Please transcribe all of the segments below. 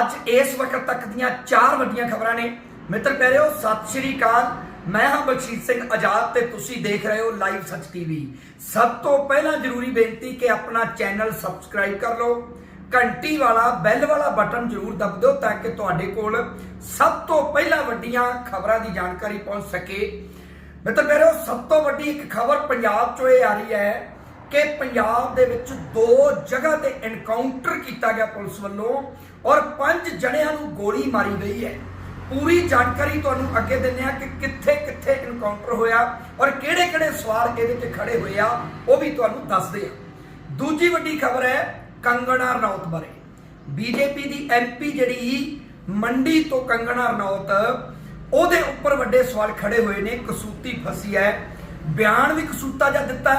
ਅੱਜ ਇਸ ਵਕਤ ਤੱਕ ਦੀਆਂ ਚਾਰ ਵੱਡੀਆਂ ਖਬਰਾਂ ਨੇ। ਮਿੱਤਰ ਪੈ ਰਹੇ ਹੋ ਸਤਿ ਸ਼੍ਰੀ ਅਕਾਲ। ਮੈਂ ਹਾਂ ਬਖਸ਼ੀਸ਼ ਸਿੰਘ ਆਜ਼ਾਦ ਤੇ ਤੁਸੀਂ ਦੇਖ ਰਹੇ ਹੋ ਲਾਈਵ ਸੱਚ ਟੀਵੀ। ਸਭ ਤੋਂ ਪਹਿਲਾਂ ਜ਼ਰੂਰੀ ਬੇਨਤੀ ਕਿ ਆਪਣਾ ਚੈਨਲ ਸਬਸਕ੍ਰਾਈਬ ਕਰ ਲਓ। ਘੰਟੀ ਵਾਲਾ, ਬੈਲ ਵਾਲਾ ਬਟਨ ਜ਼ਰੂਰ ਦਬ ਦਿਓ ਤਾਂ ਕਿ ਤੁਹਾਡੇ ਕੋਲ ਸਭ ਤੋਂ ਪਹਿਲਾਂ ਵੱਡੀਆਂ ਖਬਰਾਂ ਦੀ ਜਾਣਕਾਰੀ ਪਹੁੰਚ ਸਕੇ। ਮਿੱਤਰ ਪੈ ਰਹੇ ਹੋ ਸਭ ਤੋਂ ਵੱਡੀ ਇੱਕ ਖਬਰ ਪੰਜਾਬ ਚੋਂ ਇਹ ਆ ਰਹੀ ਹੈ ਕਿ ਪੰਜਾਬ ਦੇ ਵਿੱਚ ਦੋ ਜਗ੍ਹਾ ਤੇ ਐਨਕਾਊਂਟਰ ਕੀਤਾ ਗਿਆ ਪੁਲਿਸ ਵੱਲੋਂ ਔਰ ਪੰਜ ਜਣਿਆਂ ਨੂੰ ਗੋਲੀ ਮਾਰੀ ਗਈ ਹੈ। ਪੂਰੀ ਜਾਣਕਾਰੀ ਤੁਹਾਨੂੰ ਅੱਗੇ ਦਿੰਦੇ ਆ ਕਿ ਕਿੱਥੇ ਕਿੱਥੇ ਐਨਕਾਊਂਟਰ ਹੋਇਆ ਔਰ ਕਿਹੜੇ ਕਿਹੜੇ ਸਵਾਲ ਇਹਦੇ ਤੇ ਖੜੇ ਹੋਏ ਆ, ਉਹ ਵੀ ਤੁਹਾਨੂੰ ਦੱਸਦੇ ਆ ਦੂਜੀ ਵੱਡੀ ਖਬਰ ਹੈ ਕੰਗਣਾ ਰਣੌਤ ਬਾਰੇ। ਬੀਜੇਪੀ ਦੀ ਐਮਪੀ ਜਿਹੜੀ ਮੰਡੀ ਤੋਂ ਕੰਗਣਾ ਰਣੌਤ, ਉਹਦੇ ਉੱਪਰ ਵੱਡੇ ਸਵਾਲ ਖੜੇ ਹੋਏ ਨੇ, ਕਸੂਤੀ ਫਸੀ ਹੈ। ਬਿਆਨ ਵੀ ਕਸੂਤਾ ਜਿਹਾ ਦਿੱਤਾ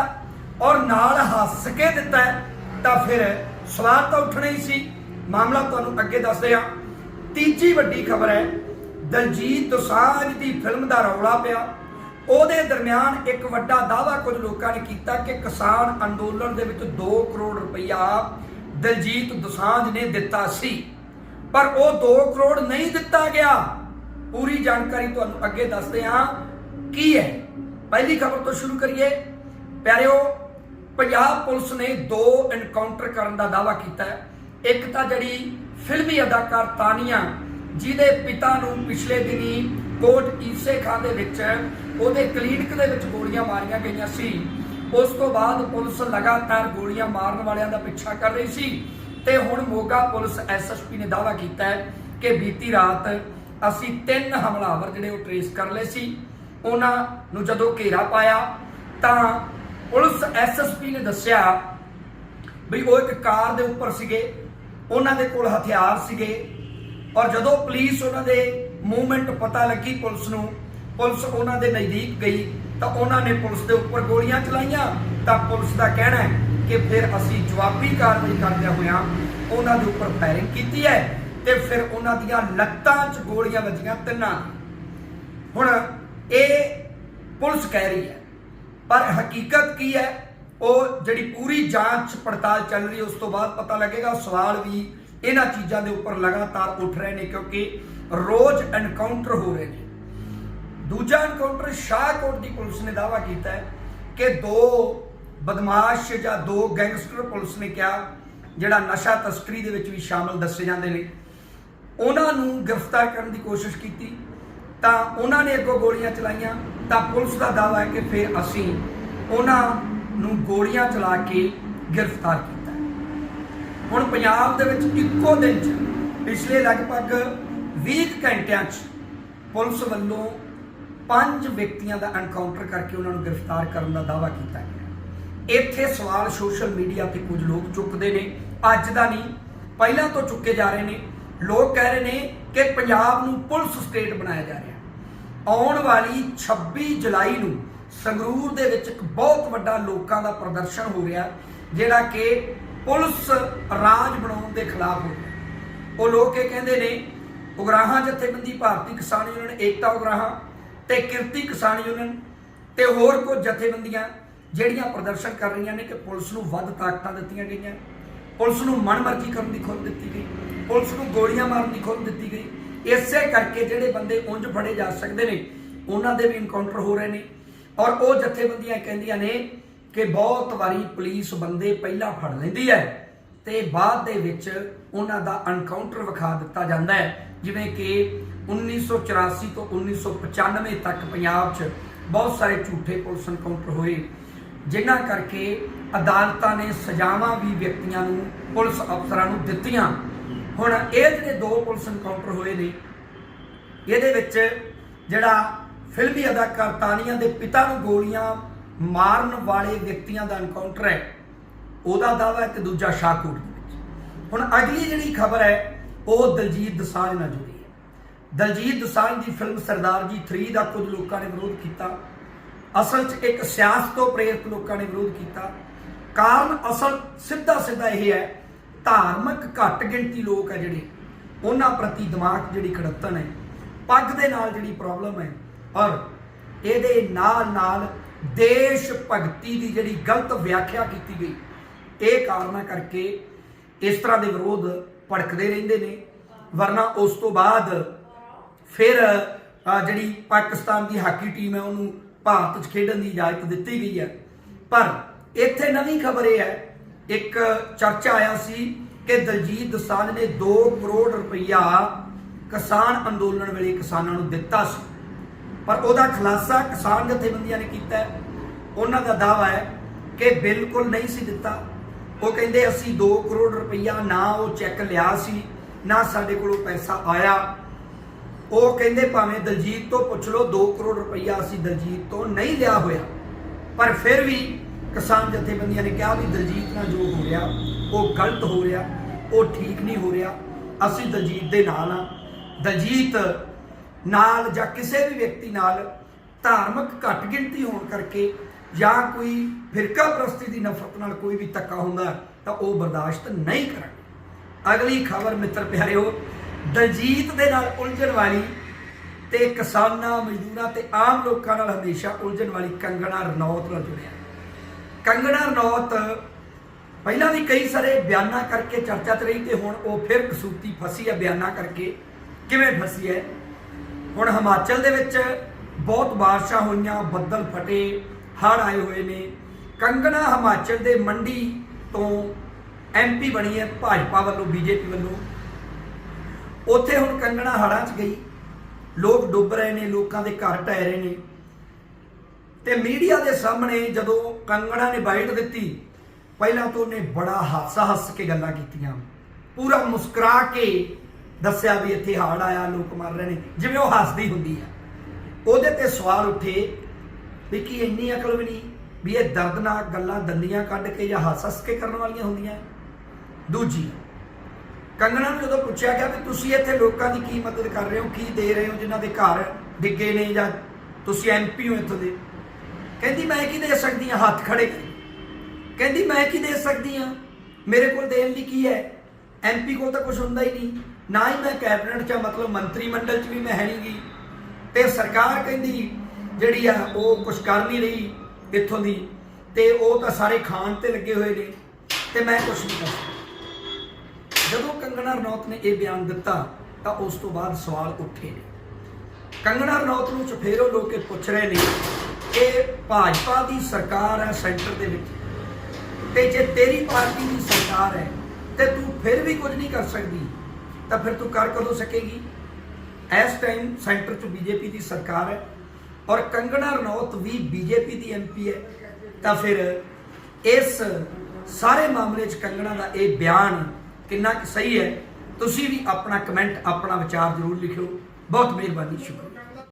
ਔਰ ਨਾਲ ਹੱਸ ਕੇ ਦਿੱਤਾ ਤਾਂ ਫਿਰ ਸਵਾਲ ਤਾਂ ਉੱਠਣਾ ਹੀ ਸੀ। ਮਾਮਲਾ ਤੁਹਾਨੂੰ ਅੱਗੇ ਦੱਸਦੇ ਆ ਤੀਜੀ ਵੱਡੀ ਖਬਰ ਹੈ, ਦਲਜੀਤ ਦੋਸਾਂਝ ਦੀ ਫਿਲਮ ਦਾ ਰੌਲਾ ਪਿਆ। ਉਹਦੇ ਦਰਮਿਆਨ ਇੱਕ ਵੱਡਾ ਦਾਅਵਾ ਕੁਝ ਲੋਕਾਂ ਨੇ ਕੀਤਾ ਕਿ ਕਿਸਾਨ ਅੰਦੋਲਨ ਦੇ ਵਿੱਚ 2 ਕਰੋੜ ਰੁਪਈਆ ਦਲਜੀਤ ਦੋਸਾਂਝ ਨੇ ਦਿੱਤਾ ਸੀ। ਪਰ ਉਹ 2 ਕਰੋੜ ਨਹੀਂ ਦਿੱਤਾ ਗਿਆ। ਪੂਰੀ ਜਾਣਕਾਰੀ ਤੁਹਾਨੂੰ ਅੱਗੇ ਦੱਸਦੇ ਹਾਂ। ਕੀ ਹੈ? ਪਹਿਲੀ ਖਬਰ ਤੋਂ ਸ਼ੁਰੂ ਕਰੀਏ। ਪਿਆਰਿਓ ਪੰਜਾਬ ਪੁਲਿਸ ਨੇ ਦੋ ਐਨਕਾਊਂਟਰ ਕਰਨ ਦਾ ਦਾਅਵਾ ਕੀਤਾ ਹੈ। ਇੱਕ ਤਾਂ ਜਿਹੜੀ ਫਿਲਮੀ ਅਦਾਕਾਰ ਤਾਨੀਆ, ਜਿਹਦੇ ਪਿਤਾ ਨੂੰ ਪਿਛਲੇ ਦਿਨੀ ਕੋਟ ਈਸੇ ਖਾਂ ਦੇ ਵਿੱਚ, ਉਹਦੇ ਕਲੀਨਿਕ ਦੇ ਵਿੱਚ ਗੋਲੀਆਂ ਮਾਰੀਆਂ ਗਈਆਂ ਸੀ। ਉਸ ਤੋਂ ਬਾਅਦ ਪੁਲਿਸ ਲਗਾਤਾਰ ਗੋਲੀਆਂ ਮਾਰਨ ਵਾਲਿਆਂ ਦਾ ਪਿੱਛਾ ਕਰ ਰਹੀ ਸੀ ਤੇ ਹੁਣ ਮੋਗਾ ਪੁਲਿਸ ਐਸਐਸਪੀ ਨੇ ਦਾਅਵਾ ਕੀਤਾ ਹੈ ਕਿ ਬੀਤੀ ਰਾਤ ਅਸੀਂ ਤਿੰਨ ਹਮਲਾਵਰ ਜਿਹੜੇ ਉਹ ਟ੍ਰੇਸ ਕਰ ਲਏ ਸੀ। ਉਹਨਾਂ ਨੂੰ ਜਦੋਂ ਘੇਰਾ ਪਾਇਆ ਤਾਂ ਪੁਲਿਸ ਐਸਐਸਪੀ ਨੇ ਦੱਸਿਆ ਵੀ ਉਹ ਇੱਕ ਕਾਰ ਦੇ ਉੱਪਰ ਸੀਗੇ, ਉਹਨਾਂ ਦੇ ਕੋਲ ਹਥਿਆਰ ਸੀਗੇ ਔਰ ਜਦੋਂ ਪੁਲਿਸ ਉਹਨਾਂ ਦੇ ਮੂਵਮੈਂਟ ਪਤਾ ਲੱਗੀ ਪੁਲਿਸ ਨੂੰ, ਪੁਲਿਸ ਉਹਨਾਂ ਦੇ ਨਜ਼ਦੀਕ ਗਈ ਤਾਂ ਉਹਨਾਂ ਨੇ ਪੁਲਿਸ ਦੇ ਉੱਪਰ ਗੋਲੀਆਂ ਚਲਾਈਆਂ ਤਾਂ ਪੁਲਿਸ ਦਾ ਕਹਿਣਾ ਹੈ ਕਿ ਫਿਰ ਅਸੀਂ ਜਵਾਬੀ ਕਾਰਵਾਈ ਕਰਦਿਆਂ ਹੋਇਆਂ ਉਹਨਾਂ ਦੇ ਉੱਪਰ ਫਾਇਰਿੰਗ ਕੀਤੀ ਹੈ ਤੇ ਫਿਰ ਉਹਨਾਂ ਦੀਆਂ ਲੱਤਾਂ 'ਚ ਗੋਲੀਆਂ ਵੱਜੀਆਂ ਤਿੰਨਾਂ। ਹੁਣ ਇਹ ਪੁਲਿਸ ਕਹਿ ਰਹੀ ਹੈ ਪਰ ਹਕੀਕਤ ਕੀ ਹੈ? ਉਹ ਜਿਹੜੀ ਪੂਰੀ ਜਾਂਚ ਪੜਤਾਲ ਚੱਲ ਰਹੀ ਉਸ ਤੋਂ ਬਾਅਦ ਪਤਾ ਲੱਗੇਗਾ, ਸਵਾਲ ਵੀ ਇਹਨਾਂ ਚੀਜ਼ਾਂ ਦੇ ਉੱਪਰ ਲਗਾਤਾਰ ਉੱਠ ਰਹੇ ਨੇ ਕਿਉਂਕਿ ਰੋਜ਼ ਐਨਕਾਊਂਟਰ ਹੋ ਰਹੇ ਨੇ। ਦੂਜਾ ਐਨਕਾਊਂਟਰ ਸ਼ਾਹਕੋਟ ਦੀ ਪੁਲਿਸ ਨੇ ਦਾਅਵਾ ਕੀਤਾ ਹੈ ਕਿ ਦੋ ਬਦਮਾਸ਼ ਜਾਂ ਦੋ ਗੈਂਗਸਟਰ ਪੁਲਿਸ ਨੇ ਕਿਹਾ, ਜਿਹੜਾ ਨਸ਼ਾ ਤਸਕਰੀ ਦੇ ਵਿੱਚ ਵੀ ਸ਼ਾਮਲ ਦੱਸੇ ਜਾਂਦੇ ਨੇ। ਉਹਨਾਂ ਨੂੰ ਗ੍ਰਿਫਤਾਰ ਕਰਨ ਦੀ ਕੋਸ਼ਿਸ਼ ਕੀਤੀ ਤਾਂ ਉਹਨਾਂ ਨੇ ਅੱਗੋਂ ਗੋਲੀਆਂ ਚਲਾਈਆਂ। ਤਾਂ ਪੁਲਿਸ ਦਾ ਦਾਅਵਾ ਹੈ ਕਿ ਫਿਰ ਅਸੀਂ ਉਹਨਾਂ ਨੂੰ ਗੋਲੀਆਂ ਚਲਾ ਕੇ ਗ੍ਰਿਫਤਾਰ ਕੀਤਾ ਹੁਣ ਪੰਜਾਬ ਦੇ ਵਿੱਚ ਇੱਕੋ ਦਿਨ 'ਚ ਪਿਛਲੇ ਲਗਭਗ 20 ਘੰਟਿਆਂ 'ਚ ਪੁਲਿਸ ਵੱਲੋਂ ਪੰਜ ਵਿਅਕਤੀਆਂ ਦਾ ਐਨਕਾਊਂਟਰ ਕਰਕੇ ਉਹਨਾਂ ਨੂੰ ਗ੍ਰਿਫਤਾਰ ਕਰਨ ਦਾ ਦਾਅਵਾ ਕੀਤਾ ਗਿਆ ਇੱਥੇ ਸਵਾਲ ਸੋਸ਼ਲ ਮੀਡੀਆ ਤੇ ਕੁਝ ਲੋਕ ਚੁੱਕਦੇ ਨੇ, ਅੱਜ ਦਾ ਨਹੀਂ, ਪਹਿਲਾਂ ਤੋਂ ਚੁੱਕੇ ਜਾ ਰਹੇ ਨੇ। ਲੋਕ ਕਹਿ ਰਹੇ ਨੇ ਕਿ ਪੰਜਾਬ ਨੂੰ ਪੁਲਿਸ ਸਟੇਟ ਬਣਾਇਆ ਜਾ ਰਿਹਾ ਆਉਣ ਵਾਲੀ 26 ਜੁਲਾਈ ਨੂੰ ਸੰਗਰੂਰ ਦੇ ਵਿੱਚ ਇੱਕ ਬਹੁਤ ਵੱਡਾ ਲੋਕਾਂ ਦਾ ਪ੍ਰਦਰਸ਼ਨ ਹੋ ਰਿਹਾ, ਜਿਹੜਾ ਕਿ ਪੁਲਿਸ ਰਾਜ ਬਣਾਉਣ ਦੇ ਖਿਲਾਫ ਹੋ ਰਿਹਾ। ਉਹ ਲੋਕ ਇਹ ਕਹਿੰਦੇ ਨੇ, ਉਗਰਾਹਾਂ ਜਥੇਬੰਦੀ ਭਾਰਤੀ ਕਿਸਾਨ ਯੂਨੀਅਨ, ਏਕਤਾ ਉਗਰਾਹਾਂ ਤੇ ਕਿਰਤੀ ਕਿਸਾਨ ਯੂਨੀਅਨ ਤੇ ਹੋਰ ਕੁਝ ਜਥੇਬੰਦੀਆਂ ਜਿਹੜੀਆਂ ਪ੍ਰਦਰਸ਼ਨ ਕਰ ਰਹੀਆਂ ਨੇ ਕਿ ਪੁਲਿਸ ਨੂੰ ਵੱਧ ਤਾਕਤਾਂ ਦਿੱਤੀਆਂ ਗਈਆਂ। ਪੁਲਿਸ ਨੂੰ ਮਨਮਰਜ਼ੀ ਕਰਨ ਦੀ ਖੁੱਲ੍ਹ ਦਿੱਤੀ ਗਈ। ਪੁਲਿਸ ਨੂੰ ਗੋਲੀਆਂ ਮਾਰਨ ਦੀ ਖੁੱਲ੍ਹ ਦਿੱਤੀ ਗਈ। ਇਸੇ ਕਰਕੇ ਜਿਹੜੇ ਬੰਦੇ ਉਂਝ ਫੜੇ ਜਾ ਸਕਦੇ ਨੇ, ਉਹਨਾਂ ਦੇ ਵੀ ਇਨਕਾਊਂਟਰ ਹੋ ਰਹੇ ਨੇ। ਔਰ ਉਹ ਜਥੇਬੰਦੀਆਂ ਕਹਿੰਦੀਆਂ ਨੇ ਕਿ ਬਹੁਤ ਵਾਰੀ ਪੁਲਿਸ ਬੰਦੇ ਪਹਿਲਾਂ ਫੜ ਲੈਂਦੀ ਹੈ ਤੇ ਬਾਅਦ ਦੇ ਵਿੱਚ ਉਹਨਾਂ ਦਾ ਐਨਕਾਊਂਟਰ ਵਿਖਾ ਦਿੱਤਾ ਜਾਂਦਾ ਹੈ। ਜਿਵੇਂ ਕਿ 1984 ਤੋਂ 1995 ਤੱਕ ਪੰਜਾਬ 'ਚ ਬਹੁਤ ਸਾਰੇ ਝੂਠੇ ਪੁਲਿਸ ਐਨਕਾਊਂਟਰ ਹੋਏ, ਜਿਨ੍ਹਾਂ ਕਰਕੇ ਅਦਾਲਤਾਂ ਨੇ ਸਜ਼ਾਵਾਂ ਵੀ ਵਿਅਕਤੀਆਂ ਨੂੰ, ਪੁਲਿਸ ਅਫਸਰਾਂ ਨੂੰ ਦਿੱਤੀਆਂ। ਹੁਣ ਇਹ ਜਿਹੜੇ ਦੋ ਪੁਲਿਸ ਐਨਕਾਊਂਟਰ ਹੋਏ ਨੇ, ਇਹਦੇ ਵਿੱਚ ਜਿਹੜਾ ਫਿਲਮੀ ਅਦਾਕਾਰ ਤਾਨੀਆ ਦੇ ਪਿਤਾ ਨੂੰ ਗੋਲੀਆਂ ਮਾਰਨ ਵਾਲੇ ਵਿਅਕਤੀਆਂ ਦਾ ਐਨਕਾਊਂਟਰ ਹੈ, ਉਹਦਾ ਦਾਅਵਾ ਹੈ ਤੇ ਦੂਜਾ ਸ਼ਾਹਕੋਟ ਦੇ ਵਿੱਚ। ਹੁਣ ਅਗਲੀ ਜਿਹੜੀ ਖਬਰ ਹੈ, ਉਹ ਦਲਜੀਤ ਦਸਾਂਝ ਨਾਲ ਜੁੜੀ ਹੈ। ਦਲਜੀਤ ਦਸਾਂਝ ਦੀ ਫਿਲਮ ਸਰਦਾਰ ਜੀ 3 ਦਾ ਕੁਝ ਲੋਕਾਂ ਨੇ ਵਿਰੋਧ ਕੀਤਾ। ਅਸਲ 'ਚ ਇੱਕ ਸਿਆਸਤ ਤੋਂ ਪ੍ਰੇਰਿਤ ਲੋਕਾਂ ਨੇ ਵਿਰੋਧ ਕੀਤਾ। ਕਾਰਨ ਅਸਲ ਸਿੱਧਾ ਸਿੱਧਾ ਇਹ ਹੈ ਧਾਰਮਿਕ ਘੱਟ ਗਿਣਤੀ ਲੋਕ ਹੈ ਜਿਹੜੇ, ਉਹਨਾਂ ਪ੍ਰਤੀ ਦਿਮਾਗ ਜਿਹੜੀ ਖੜਤਨ ਹੈ, ਪੱਗ ਦੇ ਨਾਲ ਜਿਹੜੀ ਪ੍ਰੋਬਲਮ ਹੈ, ਔਰ ਇਹਦੇ ਨਾਲ ਨਾਲ ਦੇਸ਼ ਭਗਤੀ ਦੀ ਜਿਹੜੀ ਗਲਤ ਵਿਆਖਿਆ ਕੀਤੀ ਗਈ, ਇਹ ਕਾਰਨਾਂ ਕਰਕੇ ਇਸ ਤਰ੍ਹਾਂ ਦੇ ਵਿਰੋਧ ਭੜਕਦੇ ਰਹਿੰਦੇ ਨੇ, ਵਰਨਾ ਉਸ ਤੋਂ ਬਾਅਦ ਫਿਰ ਜਿਹੜੀ ਪਾਕਿਸਤਾਨ ਦੀ ਹਾਕੀ ਟੀਮ ਹੈ, ਉਹਨੂੰ ਭਾਰਤ 'ਚ ਖੇਡਣ ਦੀ ਇਜਾਜ਼ਤ ਦਿੱਤੀ ਗਈ ਹੈ। ਪਰ ਇੱਥੇ ਨਵੀਂ ਖਬਰ ਇਹ ਹੈ ਇੱਕ ਚਰਚਾ ਆਇਆ ਸੀ ਕਿ ਦਲਜੀਤ ਦੋਸਾਂਝ ਨੇ 2 ਕਰੋੜ ਰੁਪਈਆ ਕਿਸਾਨ ਅੰਦੋਲਨ ਵੇਲੇ ਕਿਸਾਨਾਂ ਨੂੰ ਦਿੱਤਾ ਸੀ। ਪਰ ਉਹਦਾ ਖੁਲਾਸਾ ਕਿਸਾਨ ਜਥੇਬੰਦੀਆਂ ਨੇ ਕੀਤਾ ਉਹਨਾਂ ਦਾ ਦਾਅਵਾ ਹੈ ਕਿ ਬਿਲਕੁਲ ਨਹੀਂ ਸੀ ਦਿੱਤਾ। ਉਹ ਕਹਿੰਦੇ, ਅਸੀਂ 2 ਕਰੋੜ ਰੁਪਈਆ ਨਾ ਉਹ ਚੈੱਕ ਲਿਆ ਸੀ, ਨਾ ਸਾਡੇ ਕੋਲੋਂ ਪੈਸਾ ਆਇਆ। ਉਹ ਕਹਿੰਦੇ, ਭਾਵੇਂ ਦਲਜੀਤ ਤੋਂ ਪੁੱਛ ਲਓ 2 ਕਰੋੜ ਰੁਪਈਆ ਅਸੀਂ ਦਲਜੀਤ ਤੋਂ ਨਹੀਂ ਲਿਆ ਹੋਇਆ। ਪਰ ਫਿਰ ਵੀ ਕਿਸਾਨ ਜਥੇਬੰਦੀਆਂ ਨੇ ਕਿਹਾ ਵੀ ਦਲਜੀਤ ਨਾਲ ਜੋ ਹੋ ਰਿਹਾ, ਉਹ ਗਲਤ ਹੋ ਰਿਹਾ, ਉਹ ਠੀਕ ਨਹੀਂ ਹੋ ਰਿਹਾ, ਅਸੀਂ ਦਲਜੀਤ ਦੇ ਨਾਲ ਆ ਦਲਜੀਤ ਨਾਲ ਜਾਂ ਕਿਸੇ ਵੀ ਵਿਅਕਤੀ ਨਾਲ ਧਾਰਮਿਕ ਘੱਟ ਗਿਣਤੀ ਹੋਣ ਕਰਕੇ ਜਾਂ ਕੋਈ ਫਿਰਕਾ ਪ੍ਰਸਤੀ ਦੀ ਨਫ਼ਰਤ ਨਾਲ ਕੋਈ ਵੀ ਧੱਕਾ ਹੁੰਦਾ, ਤਾਂ ਉਹ ਬਰਦਾਸ਼ਤ ਨਹੀਂ ਕਰਾਂਗੇ। ਅਗਲੀ ਖਬਰ ਮਿੱਤਰ ਪਿਆਰਿਓ, ਦਲਜੀਤ ਦੇ ਨਾਲ ਉਲਝਣ ਵਾਲੀ ਤੇ ਕਿਸਾਨਾਂ, ਮਜ਼ਦੂਰਾਂ ਤੇ ਆਮ ਲੋਕਾਂ ਨਾਲ ਹਮੇਸ਼ਾ ਉਲਝਣ ਵਾਲੀ ਕੰਗਣਾ ਰਣੌਤ ਨਾਲ ਜੁੜਿਆ। ਕੰਗਣਾ ਰਣੌਤ, ਪਹਿਲਾਂ ਵੀ ਕਈ ਸਾਰੇ ਬਿਆਨਾਂ ਕਰਕੇ ਚਰਚਾ 'ਚ ਰਹੀ ਤੇ ਹੁਣ ਉਹ ਫਿਰ ਕਸੂਤੀ ਫਸੀ ਹੈ ਬਿਆਨਾਂ ਕਰਕੇ। ਕਿਵੇਂ ਫਸੀ ਹੈ? ਹੁਣ ਹਿਮਾਚਲ ਦੇ ਵਿੱਚ ਬਹੁਤ ਬਾਰਿਸ਼ਾਂ ਹੋਈਆਂ, ਬੱਦਲ ਫਟੇ, ਹੜ੍ਹ ਆਏ ਹੋਏ ਨੇ। ਕੰਗਣਾ ਹਿਮਾਚਲ ਦੇ ਮੰਡੀ ਤੋਂ ਐਮਪੀ ਬਣੀ ਹੈ ਭਾਜਪਾ ਵੱਲੋਂ ਬੀਜੇਪੀ ਵੱਲੋਂ। ਉੱਥੇ ਹੁਣ ਕੰਗਣਾ ਹੜ੍ਹਾਂ 'ਚ ਗਈ। ਲੋਕ ਡੁੱਬ ਰਹੇ ਨੇ, ਲੋਕਾਂ ਦੇ ਘਰ ਢਹਿ ਰਹੇ ਨੇ। ਤੇ ਮੀਡੀਆ ਦੇ ਸਾਹਮਣੇ ਜਦੋਂ ਕੰਗਣਾ ਨੇ ਬਾਈਟ ਦਿੱਤੀ, ਪਹਿਲਾਂ ਤਾਂ ਉਹਨੇ ਬੜਾ ਹਾਸਾ ਹੱਸ ਕੇ ਗੱਲਾਂ ਕੀਤੀਆਂ। ਪੂਰਾ ਮੁਸਕਰਾ ਕੇ ਦੱਸਿਆ ਵੀ ਇੱਥੇ ਹਾੜ ਆਇਆ, ਲੋਕ ਮਰ ਰਹੇ ਨੇ। ਜਿਵੇਂ ਉਹ ਹੱਸਦੀ ਹੁੰਦੀ ਆ। ਉਹਦੇ ਤੇ ਸਵਾਲ ਉੱਠੇ ਵੀ ਕੀ ਇੰਨੀ ਅਕਲ ਵੀ ਨਹੀਂ? ਵੀ ਇਹ ਦਰਦਨਾਕ ਗੱਲਾਂ ਦੰਦੀਆਂ ਕੱਢ ਕੇ ਜਾਂ ਹੱਸ ਹੱਸ ਕੇ ਕਰਨ ਵਾਲੀਆਂ ਹੁੰਦੀਆਂ? ਦੂਜੀ, ਕੰਗਣਾ ਨੂੰ ਜਦੋਂ ਪੁੱਛਿਆ ਗਿਆ ਵੀ ਤੁਸੀਂ ਇੱਥੇ ਲੋਕਾਂ ਦੀ ਕੀ ਮਦਦ ਕਰ ਰਹੇ ਹੋ, ਕੀ ਦੇ ਰਹੇ ਹੋ, ਜਿਨ੍ਹਾਂ ਦੇ ਘਰ ਡਿੱਗੇ ਨੇ ਜਾਂ ਤੁਸੀਂ ਐਮਪੀ ਹੋ ਇੱਥੋਂ ਦੇ? ਕਹਿੰਦੀ, ਮੈਂ ਕੀ ਦੇ ਸਕਦੀ ਹਾਂ? ਹੱਥ ਖੜੇ ਕਰੀ। ਕਹਿੰਦੀ, ਮੈਂ ਕੀ ਦੇ ਸਕਦੀ ਹਾਂ? ਮੇਰੇ ਕੋਲ ਦੇਣ ਲਈ ਕੀ ਹੈ? ਐਮਪੀ ਕੋਲ ਤਾਂ ਕੁਝ ਹੁੰਦਾ ਹੀ ਨਹੀਂ। ਨਾ ਹੀ ਮੈਂ ਕੈਬਨਿਟ 'ਚ ਮਤਲਬ ਮੰਤਰੀ ਮੰਡਲ 'ਚ ਵੀ ਮੈਂ ਹੈ ਨਹੀਂ ਗਈ ਤੇ ਸਰਕਾਰ ਕਹਿੰਦੀ, ਜਿਹੜੀ ਆ, ਉਹ ਕੁਝ ਕਰ ਨਹੀਂ ਰਹੀ ਇੱਥੋਂ ਦੀ। ਤੇ ਉਹ ਤਾਂ ਸਾਰੇ ਖਾਣ ਤੇ ਲੱਗੇ ਹੋਏ ਨੇ। ਤੇ ਮੈਂ ਕੁਝ ਨਹੀਂ ਕਰ ਜਦੋਂ ਕੰਗਣਾ ਰਣੌਤ ਨੇ ਇਹ ਬਿਆਨ ਦਿੱਤਾ, ਤਾਂ ਉਸ ਤੋਂ ਬਾਅਦ ਸਵਾਲ ਉੱਠੇ ਨੇ। ਕੰਗਣਾ ਰਣੌਤ ਨੂੰ ਚਫੇਰੋ ਲੋਕ ਪੁੱਛ ਰਹੇ ਨੇ ਇਹ ਭਾਜਪਾ ਦੀ ਸਰਕਾਰ ਹੈ ਸੈਂਟਰ ਦੇ ਵਿੱਚ। ਤੇ ਜੇ ਤੇਰੀ ਪਾਰਟੀ ਦੀ ਸਰਕਾਰ ਹੈ, ਤੇ ਤੂੰ ਫਿਰ ਵੀ ਕੁਝ ਨਹੀਂ ਕਰ ਸਕਦੀ, ਤਾਂ ਫਿਰ ਤੂੰ ਕਰ ਕਦੋਂ ਸਕੇਗੀ? ਇਸ ਟਾਈਮ ਸੈਂਟਰ 'ਚ ਬੀਜੇਪੀ ਦੀ ਸਰਕਾਰ ਹੈ ਔਰ ਕੰਗਣਾ ਰਣੌਤ ਵੀ ਬੀਜੇਪੀ ਦੀ ਐਮਪੀ ਹੈ। ਤਾਂ ਫਿਰ ਇਸ ਸਾਰੇ ਮਾਮਲੇ 'ਚ ਕੰਗਣਾ ਦਾ ਇਹ ਬਿਆਨ ਕਿੰਨਾ ਕੁ ਸਹੀ ਹੈ, ਤੁਸੀਂ ਵੀ ਆਪਣਾ ਕਮੈਂਟ ਆਪਣਾ ਵਿਚਾਰ ਜ਼ਰੂਰ ਲਿਖਿਓ। ਬਹੁਤ ਮਿਹਰਬਾਨੀ, ਸ਼ੁਕਰੀਆ।